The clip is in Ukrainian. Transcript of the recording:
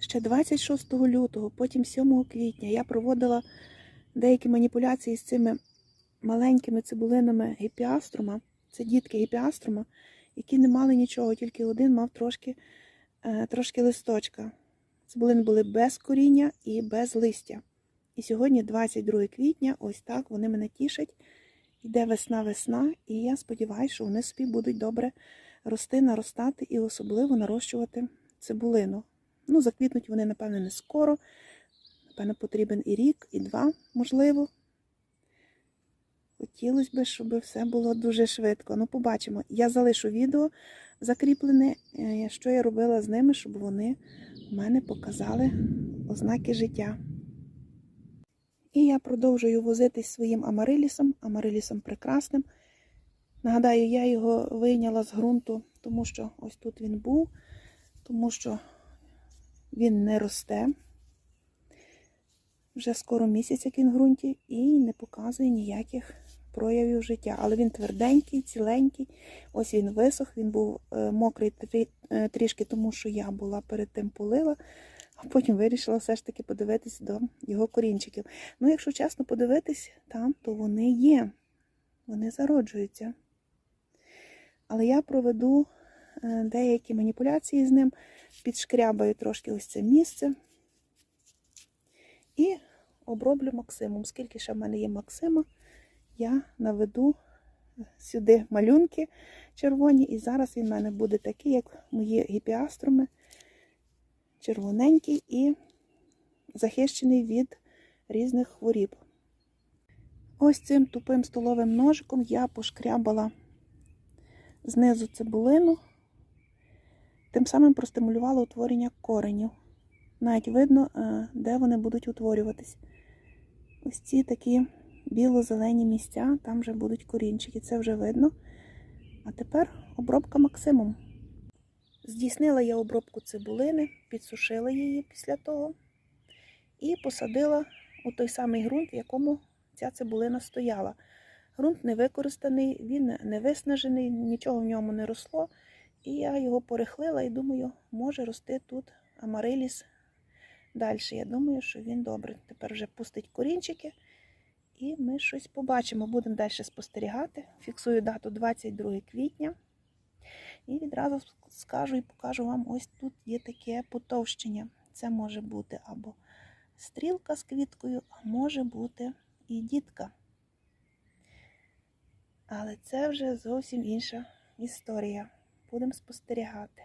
ще 26 лютого, потім 7 квітня я проводила деякі маніпуляції з цими маленькими цибулинами гіпіаструма. Це дітки гіпіаструма, які не мали нічого, тільки один мав трошки, е, трошки листочка. Цибулини були без коріння і без листя. І сьогодні, 22 квітня, ось так вони мене тішать. Йде весна-весна, і я сподіваюся, що вони собі будуть добре рости, наростати і особливо нарощувати цибулину. Ну, заквітнуть вони, напевно, не скоро. Напевно, потрібен і рік, і два, можливо. Хотілося б, щоб все було дуже швидко. Ну, побачимо. Я залишу відео закріплене, е, що я робила з ними, щоб вони в мене показали ознаки життя. І я продовжую возитись своїм амарилісом, амарилісом прекрасним. Нагадаю, я його вийняла з ґрунту, тому що ось тут він був, тому що він не росте. Вже скоро місяць, як він в ґрунті, і не показує ніяких проявів життя. Але він тверденький, ціленький. Ось він висох, він був е, мокрий е, трішки, тому що я була перед тим полила, а потім вирішила все ж таки подивитись до його корінчиків. Ну, якщо чесно подивитись там, то вони є. Вони зароджуються. Але я проведу деякі маніпуляції з ним, підшкрябаю трошки ось це місце і оброблю максимум. Скільки ще в мене є максима, я наведу сюди малюнки червоні, і зараз він в мене буде такий, як мої гіпіаструми, червоненький і захищений від різних хворіб. Ось цим тупим столовим ножиком я пошкрябала знизу цибулину, тим самим простимулювала утворення коренів. Навіть видно, е, де вони будуть утворюватись. Ось ці такі біло-зелені місця, там вже будуть корінчики, це вже видно. А тепер обробка максимум. Здійснила я обробку цибулини, підсушила її після того і посадила у той самий ґрунт, в якому ця цибулина стояла. Ґрунт не використаний, він не виснажений, нічого в ньому не росло. І я його порихлила і думаю, може рости тут амариліс далі. Я думаю, що він добре. Тепер вже пустить корінчики. І ми щось побачимо. Будемо далі спостерігати. Фіксую дату 22 квітня. І відразу скажу і покажу вам, ось тут є таке потовщення. Це може бути або стрілка з квіткою, а може бути і дітка. Але це вже зовсім інша історія. Будемо спостерігати.